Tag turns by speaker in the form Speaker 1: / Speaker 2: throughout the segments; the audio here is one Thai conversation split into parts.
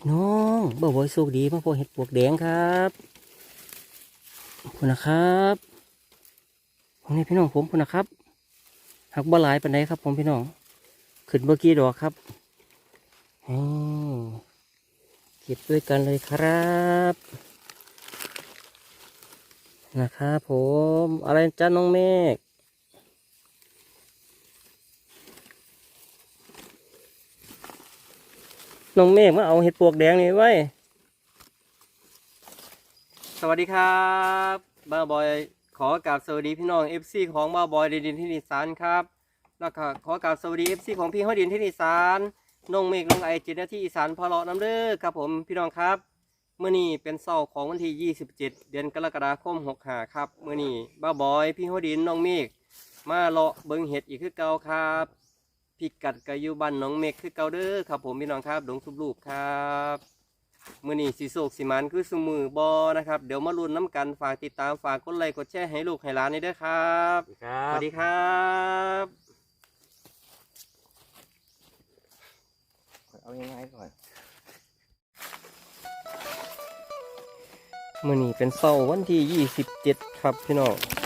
Speaker 1: พี่น้องบ่าวบอยสุกดีมาพอเห็ดปวกแดงครับคุณนะครับผมนี่พี่น้องผมคุณนะครับหักบ่หลายปันไดครับ ผมพี่น้องขึ้นเมื่อกี้ดอกครับเก็บด้วยกันเลยครับ นะครับผม อะไรจ้าน้องเมฆ น้องเมฆมาเอาเห็ดปวกแดงนี่ไว้ สวัสดีครับบ้าบอยขอกราบสวัสดีพี่น้อง FC ของบ้าบอยดินดินที่นิสานครับแล้วก็ขอกราบสวัสดี FC ของพี่ห้อยดินที่นิสานน้องเมฆน้องไอจิตหน้าที่อีสานพอเลาะน้ำเด้อครับผมพี่น้องครับเมื่อนี้เป็นเสาร์ของวันที่ 27 เดือนกรกฎาคม65ครับเมื่อนี้บ้าบอย พี่ห้อยดินน้องเมฆมาเลาะเบิงเห็ดอีกคือเก่าครับ พิกัดกอยู่บ้านหน้องเมฆคือเก่าเด้อครับผมพี่น้องครับดงสุบลูกครับมือนี้สีโศกสีมันคือสมือบอนะครับเดี๋ยวมาลุ้นน้ำกันฝากติดตามฝากกดไลค์กดแชร์ให้ลูกให้หลานนี่เด้อครับ
Speaker 2: ครั
Speaker 1: ส
Speaker 2: บ
Speaker 1: วัสดีครับ
Speaker 2: เอายังไงก่อน
Speaker 1: มือนี้เป็นเสาร์วันที่ 27 ครับพี่น้อง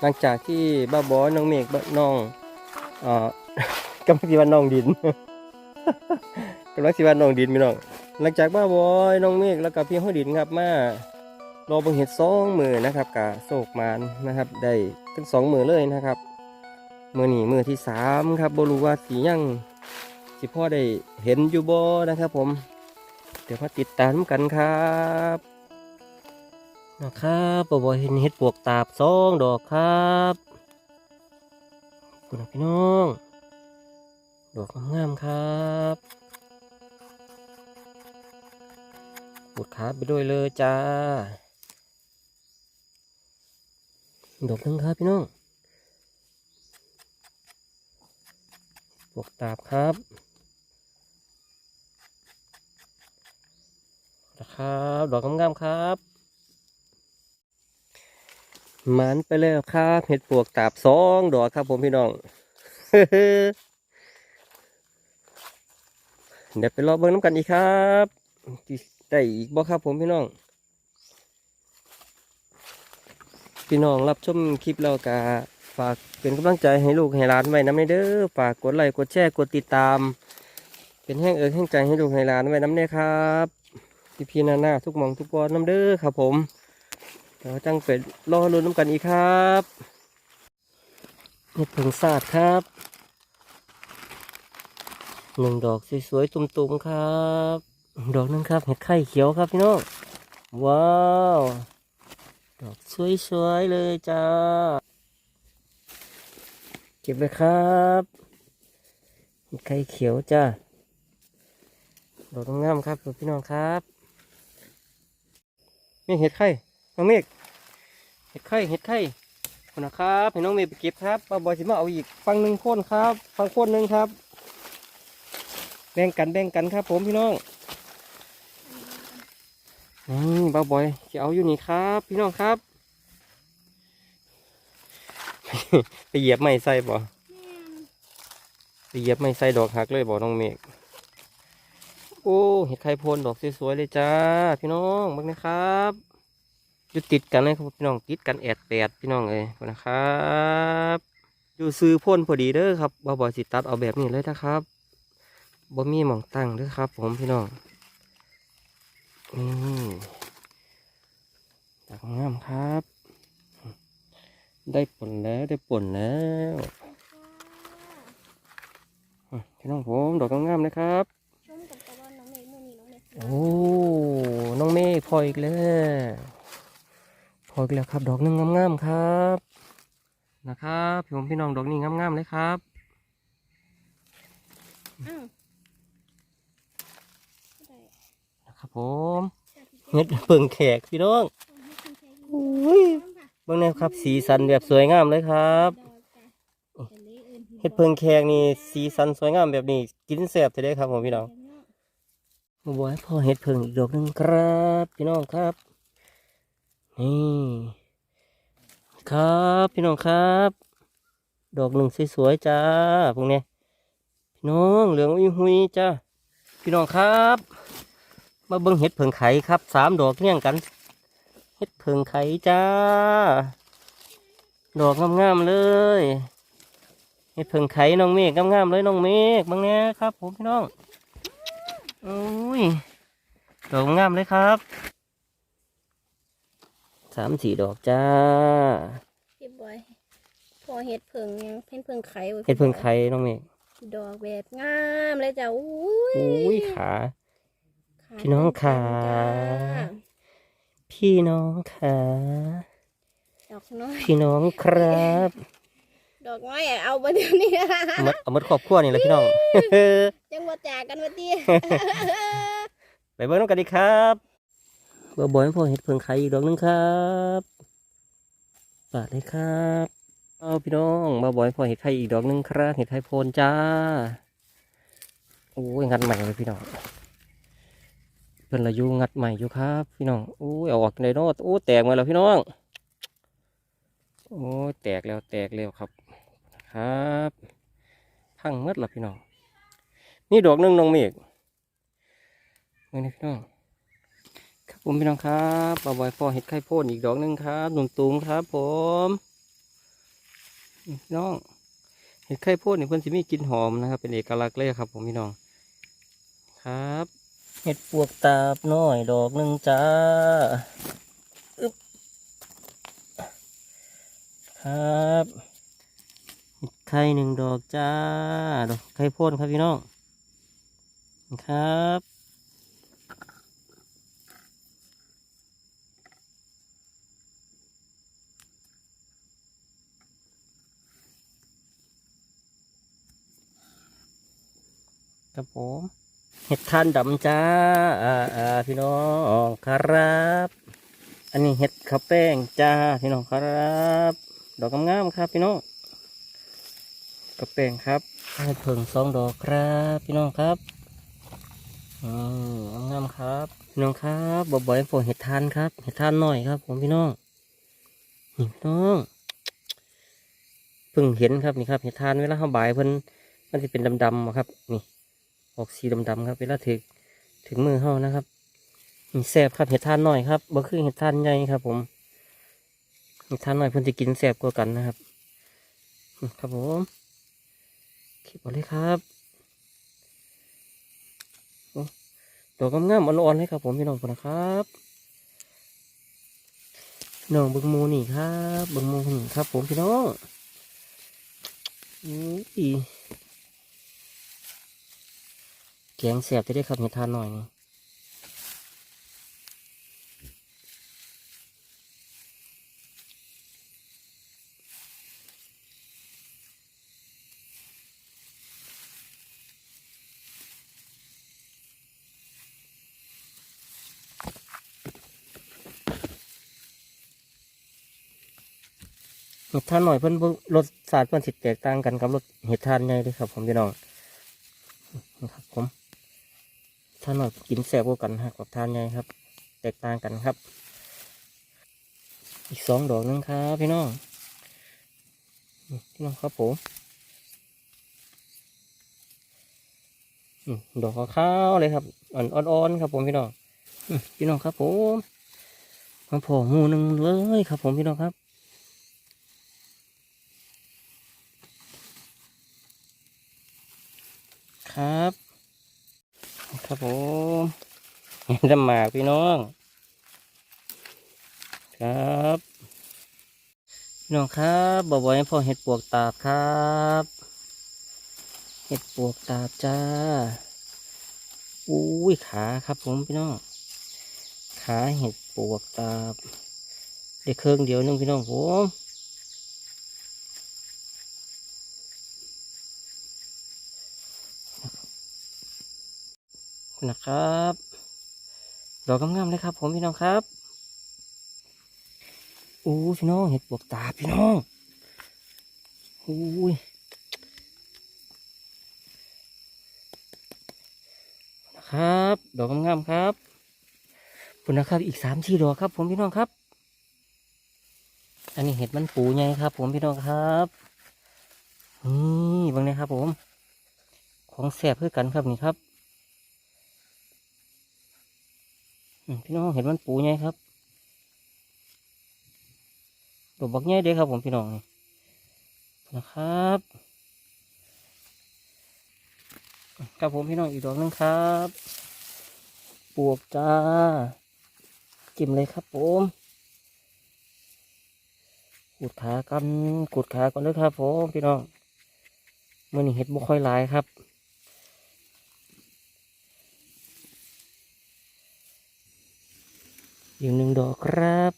Speaker 1: หลังจากที่บ้าบอน้องเมฆบ้าน้องเอ่อกำลังสิว่าน้องดินกำลังสิว่าน้องดินพี่น้องหลังจากบ้าบอยน้องเมฆแล้วก็พี่ห้อยดินครับมารอเบังเห็ดสองมือนะครับกะโศกมานนะครับ ได้ทั้งสองมือเลยนะครับมือนี้มือที่สามครับบรูว่าสียังสิพ่อได้เห็นอยู่บ่นะครับผม เดี๋ยวมาติดตามกันครับ นะครับบ่บ่เห็นเห็ดปวกตาบสองดอกครับคุณพี่น้อง ดอกงามๆครับปวดขาไปด้วยเลยจ้า ดอกนึงครับพี่น้องปวกตาบครับนะครับ ดอกงามๆครับ หมันไปแล้วครับเห็ดปวกตาบสองดอกครับผมพี่น้องเดี๋ยวไปรอเบิ้งน้ำกันอีกครับได้อีกบ่ครับผมพี่น้อง พี่น้องรับชมคลิปแล้วก็ฝากเป็นกำลังใจให้ลูกให้หลานไว้น้ำในเด้อฝากกดไลค์กดแชร์กดติดตาม เป็นแห้งเอิกแห้งใจให้ลูกให้หลานไว้น้ำเด้อครับ พี่พี่นาหน้าทุกมองทุกบอลน้ำเด้อครับผม เดี๋ยวจังเป็ดรอลุ้นน้ำกันอีกครับเห็ดผงสาดครับหนึ่งดอกสวยๆตุ่มๆครับ ดอกนึงครับเห็ดไข่เขียวครับพี่น้องว้าวดอกสวยๆเลยจ้า เก็บเลยครับเห็ดไข่เขียวจ้าดอกงามครับพี่น้องครับนี่เห็ดไข่ น้องเมฆเห็ดไข่เห็ดไข่ขอบคุณนะครับให้น้องเมฆไปเก็บครับป้าบอยสิมาเอาอีกฟังหนึ่งโคนครับ ฟังโคนหนึ่งครับ แบ่งกันแบ่งกันครับ ผมพี่น้องนี่ป้าบอยจะเอาอยู่นี่ครับ พี่น้องครับ ไปเหยียบไม่ใส่บ่ไปเหยียบไม่ใส่ดอกหักเลยบ่น้องเมฆโอ้เห็ดไข่โพนดอกสวยๆเลยจ้า พี่น้องบักนะครับ อยู่ติดกันเลยครับพี่น้องติดกันแอดแปดพี่น้องเอ้ยบักนะครับอยู่ซื้อโพ่นพอดีเด้อครับบ่บ่สิตัดเอาแบบนี้เลยนะครับบ่มีหม่องตั้งเด้อครับ ผมพี่น้องนี่ตักงามครับ ได้ผลแล้วได้ผลแล้วอะพี่น้องผมดอกงามๆนะครับ
Speaker 3: ชมกับตะวันน้องเมฆมื่อนี้น้องเมฆ
Speaker 1: โอ้น้องเมฆพออีกแล้วพ ออีกแล้วครับ ดอกหนึงงามๆครับนะครับพี่ผมพี่น้องดอกนี้งามๆเลยครับ
Speaker 3: อ้าวได้
Speaker 1: นะครับผมเฮ็ดเปิงแขกพี่น้องอุ้ยเบิ่งแนวครับ สีสันแบบสวยงามเลยครับเฮ็ดเพิงแขกนี่สีสันสวยงามแบบนี้กินแซ่บจะได้ครับผมพี่น้องมาบอยพ่อเฮ็ดเพิงอีกดอกหนึงครับ พี่น้องครับ นี่ครับพี่น้องครับ ดอกหนึ่งสวยๆจ้าพวกนี้พี่น้องเหลืองอุ้ยหุยจ้าพี่น้องครับ มาเบิ่งเห็ดเผิงไข่ครับสามดอกเรียงกัน เห็ดเผิงไข่จ้า ดอกงามๆเลยเห็ดเผิงไข่น้องเมฆงามๆเลยน้องเมฆบางแน่ครับ ผมพี่น้องโอ้ยดอกงามเลยครับ สามสี่ดอกจ้า
Speaker 3: พี่บอยพอเห็ดเพิงยังเห็ดเพิงไข่ว้ย
Speaker 1: เห็ดเผิงไข่น้องเมฆ
Speaker 3: ดอกแบบงามเลยจ้ะอุ้ย
Speaker 1: อุ้ยขา
Speaker 3: ขา
Speaker 1: พี่น้องขา
Speaker 3: จ้า
Speaker 1: พี่น้องขา
Speaker 3: ดอกน้อย
Speaker 1: พี่น้องครับ
Speaker 3: ดอกน้อยอะเอาไปเดี๋ยวนี้
Speaker 1: เอามาเอามาครอบครัวนี่แหละพี่น้อง
Speaker 3: ยังมาจากกันมาตี
Speaker 1: ไปเบิ้งน้องกันดีครับเบอร์บอยพ่อเห็ดเพิงไข่อีกดอกหนึงครับปาดเลยครับเอาพี่น้องบอร์บอยพ่อเห็ดไข่อีกดอกหนึงครับเห็ดไข่โพนจ้าโอ้ยงัดใหม่เลยพี่น้องเพิ่นละยูงัดใหม่อยู่ครับ พี่น้องโอ้ยเอาออกในโน้ตโอ้แตกมาแล้วพี่น้องโอ้แตกแล้วแตกแล้วครับครับพังหมดแล้วพี่น้องนี่ดอกหนึงน้องเมฆนี่นะพี่น้อง ผมพี่น้องครับบาบอยฟอเห็ดไข่โพดอีกดอกหนึ่งครับหนุ่มตูมครับ ผมน้องเห็ดไข่โพดนี่เพิ่อนสิมีกลิ่นหอมนะครับ เป็นเอกลักษณ์เลยครับ ผมพี่น้อง ครับเห็ดปวกตาบน้อยดอกหนึ่งจ้าอึ๊บครับเห็ดไข่หนึ่งดอกจ้าดอกไข่โพดครับพี่น้องครับ ครับผมเห็ดทานดำจ้า อ่าอ่าพี่น้องครับ อันนี้เห็ดข้าวแป้งจ้าพี่น้องครับ ดอกงามๆครับพี่น้องข้าวแป้งครับให้เพิ่งสองดอกครับพี่น้องครับอืมงามครับพี่น้องครับบ่บ่อยๆผมเห็ดทานครับเห็ดทานหน่อยครับ ผมพี่น้องนี่พี่น้องเพิ่งเห็นครับนี่ครับเห็ดทานเวลาเขาบ่ายเพิ่นมันจะเป็นดำๆครับนี่ ออกสีดำๆครับเวลาถึงถึงมือเฮานะครับมีแสบครับเห็ดทานหน่อยครับบ่คือเห็ดทานใหญ่ครับ ผมเห็ดทานหน่อยเพิ่นจะกินแสบกว่ากันนะครับ ครับผมคลิปเอาเลยครับโอ้ดอกงามๆอ่อนๆเลยครับ ผมพี่น้องนนะครับน้องบิ้งหมูนี่ครับบิ้งหมูนี่ครับ ผมพี่น้องอุ้ย แกงแสบจะได้ครับเห็ดทานหน่อยนี่เห็ดทานหน่อยเพิ่นบ่รสชาติเพิ่นสิแตกต่างกันกับรสเห็ดทานใหญ่เลยครับ ผมพี่น้องนะครับผม ทานหน่อยกินแซ่บกว่ากันฮะกับทานใหญ่ครับ แตกต่างกันครับ อีกสองดอกนึงครับพี่น้องพี่น้องครับผมดอกขาวเลยครับ อ่อนๆครับผมพี่น้องพี่น้องครับผมมาโผล่หมูนึงเลยครับผมพี่น้องครับ ครับผมเห็นแตหมากพี่น้อง ครับพี่น้องครับบ่บ่อยพ่อเห็ดปวกตาบครับเห็ดปวกตาบจ้าอุ้ยขาครับผมพี่น้องขาเห็ดปวกตาบเด็กเครื่องเดียวนึงพี่น้องผม นะครับ ดอกงามๆเลยครับ ผมพี่น้องครับอู้พี่น้องเห็ดปวกตาพี่น้องอู้ยนะครับ ดอกงามๆครับขอบคุณนะครับอีกสามที่ดอกครับ ผมพี่น้องครับ อันนี้เห็ดมันปูไงครับ ผมพี่น้องครับนี่บางเนี่ยครับ ผม ของแสบเพื่อกันครับนี่ครับ อืม พี่น้องเห็นมันปูไงครับดอกบักใหญ่เด้ครับผมพี่น้องนี่นะครับครับผมพี่น้องอีกดอกหนึงครับปวกจ้าจิ้มเลยครับผมกดขากันกดขาก่อนเลยครับผมพี่น้องมื่อนี้เห็ดบ่ค่อยหลายครับ อยู่หนึ่งดอกครับ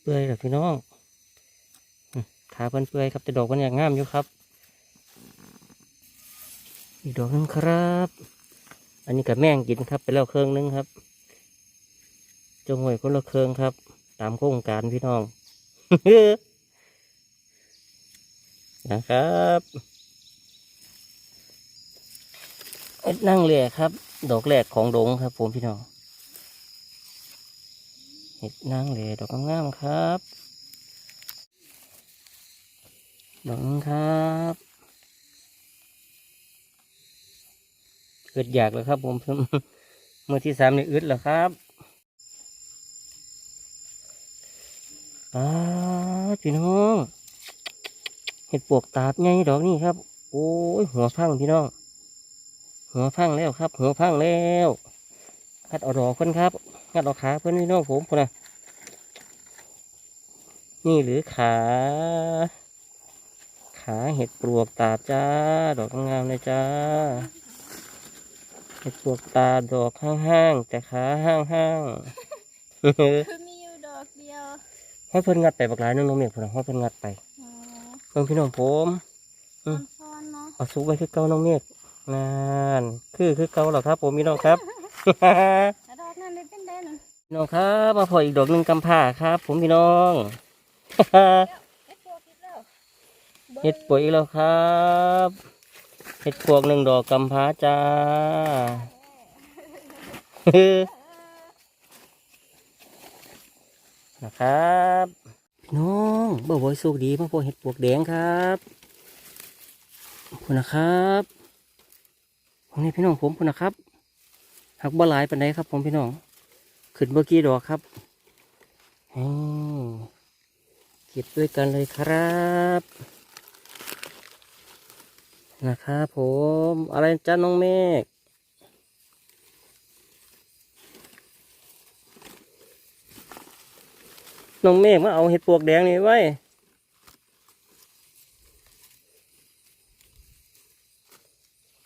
Speaker 1: เปื่อยหรอพี่น้องขาเปื่อนเปื่อยครับแต่ดอกมันอย่างงามอยู่ครับ อีกดอกนึงครับ อันนี้กับแม่งกินครับไปแล้วเครื่องนึงครับจงหวยคนละเครื่องครับ ตามโครงการพี่น้องนะครับนั่งเลยครับ ดอกแรกของดงครับผมพี่น้อง เห็ดนั่งเลดอกงามๆครับ ดอกนึงครับอึดอยากแล้วครับ ผมเมื่อที่สามนี่อึดแล้วครับอ้าพี่น้อง เห็ดปวกตาบไงดอกนี่ครับ โอ้ยหัวพังพี่น้อง หัวพังแล้วครับ หัวพังแล้วงัดเอาดอกเพิ่นครับ งัดเอาขาเพิ่นพี่น้องผมพุ่นนะนี่หรือขา ขาเห็ดปลวกตาบจ้า ดอกงามเลยจ้า เห็ดปวกตาดอกห้างๆแต่ขาห้างๆ
Speaker 3: คือมีอยู่ดอกเดียว
Speaker 1: ให้เพิ่นงัดไปบักหลายนึงน้องเมียพุ่นนะให้เพิ่นงัดไป
Speaker 3: อ๋อ
Speaker 1: เพิ่นพี่น้องผมอืม
Speaker 3: ซ่อนๆเนาะ
Speaker 1: เอาซุกไว้คือเก่าน้องเมฆนานคือคือเก่าหรอครับ ผมพี่น้องครับ
Speaker 3: แน้
Speaker 1: องครับมาพออีกดอกหนึ่งกำผ่าครับ ผมพี่น้อง
Speaker 3: เอ็ดตัวคิดแล้ว
Speaker 1: เห็ดปุ๋ยแล้วครับเห็ดพวกหนึ่งดอกกำพร้าจ้านะครับพี่น้องบ่าวบอยสุกดีมาพอเห็ดปวกแดงครับคุณนะครับของนี้พี่น้องผมคุณนะครับหักบ่หลายปันไดครับผมพี่น้อง ขึ้นเมื่อกี้ดอกครับเก็บด้วยกันเลยครับ นะครับผม อะไรจ้าน้องเมฆน้องเมฆมาเอาเห็ดปวกแดงนี่ไว้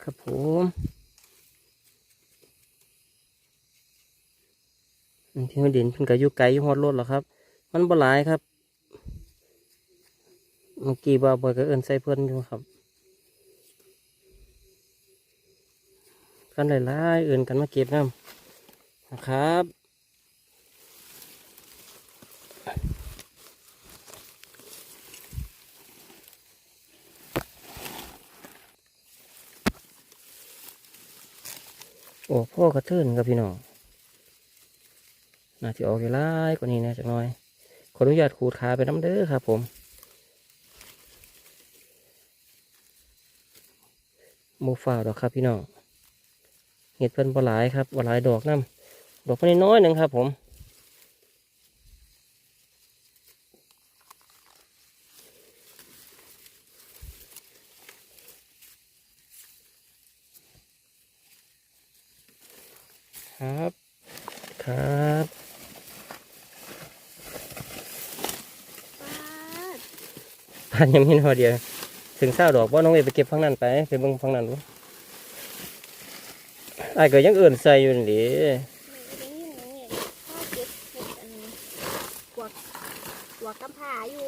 Speaker 1: ครับผมอัน ที่เขาเด่นเพิ่นก็อยู่ไกลอยู่ฮอดรถหรอครับ มันบ่หลายครับ เมื่อกี้บ่าวบอยก็เอินใส่เพิ่นอยู่ครับกันหลายๆเอื่นกันมาเก็บน้ำนะครับโอ้พ่อกระเทินครับพี่น้อง น่าจะออกหลายกว่านี้นะจักน่อย ขออนุญาตขูดขาไปน้ำเด้อครับผมโมฟ้าดอกครับพี่น้องเห็ดเพิ่นบหลายครับบหลายดอกน้ำดอกเพิ่นน้อยหนึ่งครับผมครับ ครับ
Speaker 3: ปาด
Speaker 1: พันยังมีหน่อยเดียวถึงเศร้าดอกว่าน้องเอไปเก็บฝั่งนั้นไปไปเบิ่งฝั่งนั้นดูไอ้ายก็ยังเอื่นใส่อยู่นี่
Speaker 3: ไม่ได้ยินน้องเอกพ่อเก็บเห็ดอันกวกกวกกำผาอยู่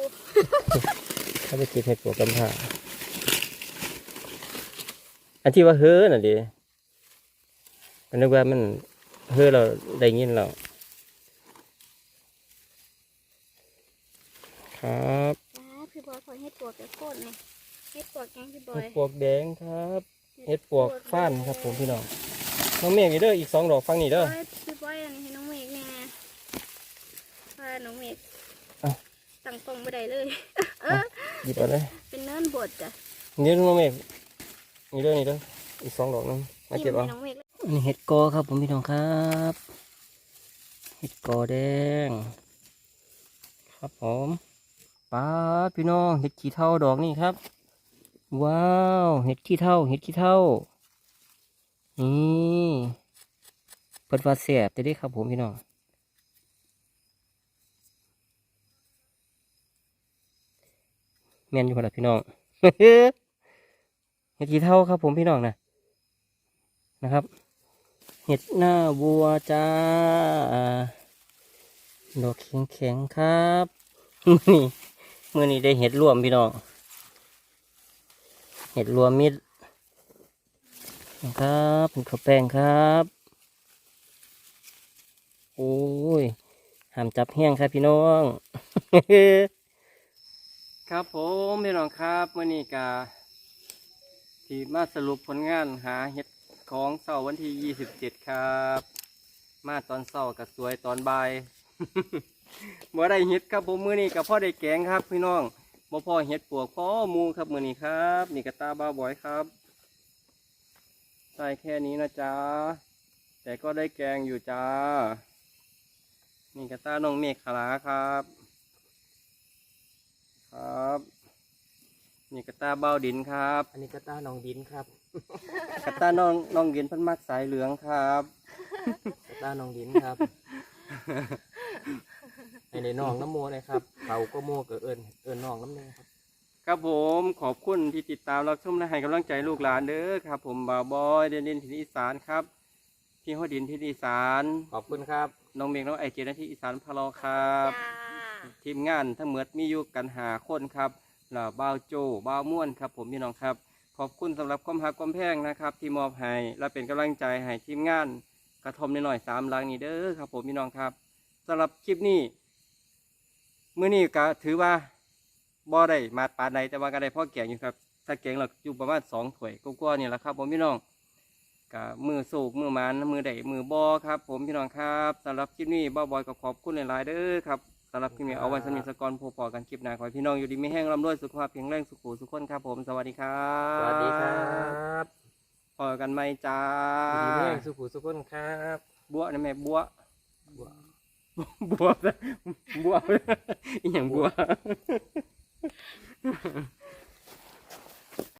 Speaker 1: ถ้าไปเก็บเห็ดปวกกำผ่าอันที่ว่าเฮ้อน่ะดิอันนึกว่ามันเฮ้อเราได้ยินเราครับ
Speaker 3: เห็ดปวกจะโคตรเลยเห็ดปวกยังพี่บอ
Speaker 1: เห็
Speaker 3: ย
Speaker 1: ดปวกแดงครับเห็ดปวกฟ้านครับผมพี่น้องน้องเมฆอีกเด้ออีกสองดอกฟังนี่เด้อ
Speaker 3: โอ้ยพี่บอยอันนี้ให้น้องเมฆแน่พาน้องเมฆ
Speaker 1: อะ
Speaker 3: ตั้งตรงไม่ได้เลยเออ
Speaker 1: หยิบเอาเลย
Speaker 3: เป็นเนินบดจ้ะ
Speaker 1: นี่น้องเมฆนี่เด้อนี่เด้ออีกสองดอกนึงมาเก็บเอา
Speaker 3: ยิ้ให้น้องเมฆเลย
Speaker 1: อันนี้เห็ดกอครับผมพี่น้องครับเห็ดกอแดง ครับผม ป้าพี่น้องเห็ดขี้เท่าดอกนี่ครับ ว้าวเห็ดขี้เท่าเห็ดขี้เท่านี่เปิดว่าแสบจะได้ครับผมพี่น้องแม่นอยู่พอละพี่น้องเห็ดขี้เท่าครับผมพี่น้องนะนะครับ เห็ดหน้าวัวจ้าดอกแข็งแข็งๆครับนี้ มื่อนี้ได้เห็ดรวมพี่น้อง เห็ดรวมมิดครับเป็นข้าวแป้งครับ โอ้ยห้ามจับแห้งครับพี่น้อง ครับผมพี่น้องครับมื่อนี้กาที่มาสรุปผลงานหาเห็ดของเสาร์วันที่ 27 ครับ มาตอนเสาร์กับสวยตอนบ่าย บ่ได้เห็ดครับผมมื้อนี้กับพ่อได้แกงครับ พี่น้องบ่พ่อเห็ดปวกพ่อหมูครับมื้อนี้ครับ นี่กระตาบ้าบอยครับใส่แค่นี้นะจ๊ะแต่ก็ได้แกงอยู่จ้า นี่กระตาน้องเมฆขลาครับ ครับ นี่กระตาเบ้าดินครับ
Speaker 2: อันนี้ก็ต้าหนองดินครับ
Speaker 1: กระตาน้องน้องดินเพันมักสายเหลืองครับ
Speaker 2: กต้าหนองดินครับ ไอ้ในน้องน้ำโมนะครับเขาก็โมก็เอิญเอิญน้องน้ำเนยครับ
Speaker 1: ครับผมขอบคุณที่ติดตามรับชมและให้กำลังใจลูกหลานเด้อครับ ผมบ่าวบอยเดนดินที่อีสานครับพี่ฮอดินที่อีสาน
Speaker 2: ขอบคุณครับ
Speaker 1: น้องเมฆน้องไอเจนที่อีสานพะเราครับ
Speaker 3: จ้า
Speaker 1: ทีมงานทั้งหมดมีอยู่กันหาคนครับแล้วบ่าวโจบ่าวม่วนครับ ผมพี่น้องครับ ขอบคุณสำหรับความหักความแพงนะครับ ที่มอบให้และเป็นกำลังใจให้ทีมงาน กระทมนิดหน่อยๆสามหลังนี้เด้อครับ ผมพี่น้องครับสำหรับคลิปนี้ มื้อนี้ก็ถือว่าบ่ได้มาดปานใดแต่ว่าก็ได้พ่อแกงอยู่ครับ ถ้าแกงเราอยู่ประมาณสองถ้วยก็กว่าๆนี่แหละครับผมพี่น้องก็มือสูบมือหมันมือใดมือบอครับ ผมพี่น้องครับสำหรับคลิปนี้บ่าวบอยก็ขอบคุณหลายๆเด้อครับสำหรับคลิปนี้เอาไว้สนิทสกอนพบปอกันคลิปหน้าขอให้พี่น้องอยู่ดีไม่แห้งร่ำรวยสุขภาพแข็งแรงสุขุสุขคนครับ ผมสวัสดีครับ
Speaker 2: สวัสดีครับ
Speaker 1: พอกันไหมจ้า
Speaker 2: ดีแม่งสุขุสุขคนครับ
Speaker 1: บัวนะแม่บัว
Speaker 2: บัว
Speaker 1: บัวบัวอีหย่งบัว